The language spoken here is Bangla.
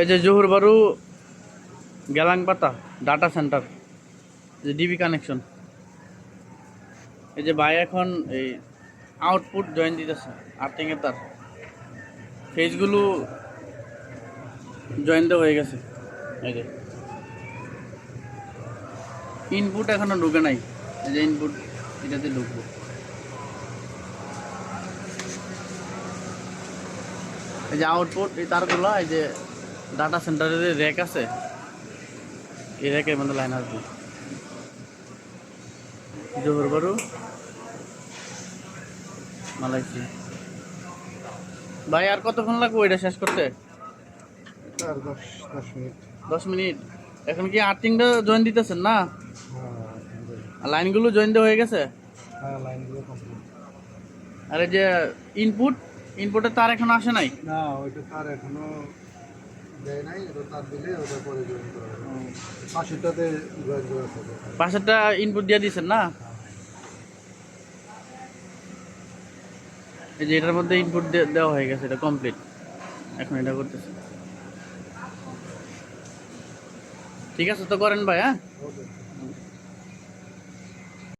এই যে জহুর বারু গেলাংপাতা ডাটা সেন্টার যে ডিবি কানেকশন এই যে ভাই এখন এই আউটপুট জয়েন দিতেছে আর্থিংয়ের তার। ফেজগুলো জয়েন দেওয়া হয়ে গেছে। এই যে। ইনপুট এখনও ঢুকে নাই। এই যে ইনপুট এটাতে ঢুকবো। এই যে আউটপুট এই তারগুলো, এই যে ডাটা সেন্টারের যে র্যাক আছে এই র্যাকের মধ্যে লাইন আসবে। জোহর বারু মালয়েশিয়া ভাই আর কতক্ষণ লাগবে এটা শেষ করতে? আর দশ মিনিট। দশ মিনিট। এখন কি আর্থিংটা জয়েন দিতেছেন না? লাইনগুলো জয়েন দেওয়া হয়ে গেছে? হ্যাঁ আর যে ইনপুট ইনপুটের তার এখন আসে নাই? না ওইটা তার এখনও দেয় নাই ওটা তার দিলে ওটা পরে জয়েন করা হবে। পাশেরটাতে জয়েন করা হবে। পাশেরটা ইনপুট দিয়ে দিয়েছেন না? এই যে এটার মধ্যে ইনপুট দেওয়া হয়ে গেছে এটা কমপ্লিট এখন এটা করতেছে। ঠিক আছে তো করেন ভাই হ্যাঁ?